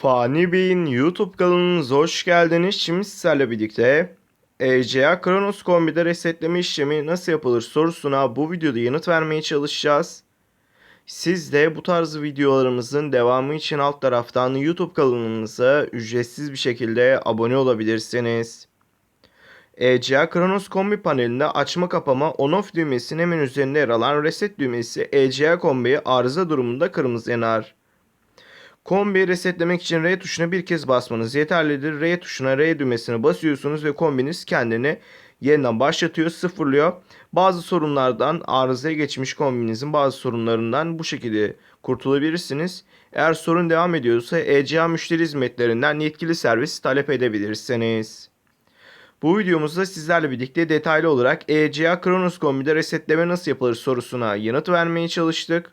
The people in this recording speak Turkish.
Fani Bey'in YouTube kanalınıza hoş geldiniz. Şimdi sizlerle birlikte ECA Kronos kombide resetleme işlemi nasıl yapılır sorusuna bu videoda yanıt vermeye çalışacağız. Siz de bu tarz videolarımızın devamı için alt taraftan YouTube kanalımıza ücretsiz bir şekilde abone olabilirsiniz. ECA Kronos kombi panelinde açma kapama on off düğmesinin hemen üzerinde yer alan reset düğmesi ECA kombiyi arıza durumunda kırmızı yanar. Kombiyi resetlemek için R tuşuna bir kez basmanız yeterlidir. R tuşuna R düğmesine basıyorsunuz ve kombiniz kendini yeniden başlatıyor, sıfırlıyor. Bazı sorunlardan arızaya geçmiş kombinizin bazı sorunlarından bu şekilde kurtulabilirsiniz. Eğer sorun devam ediyorsa ECA müşteri hizmetlerinden yetkili servis talep edebilirsiniz. Bu videomuzda sizlerle birlikte detaylı olarak ECA Kronos kombide resetleme nasıl yapılır sorusuna yanıt vermeye çalıştık.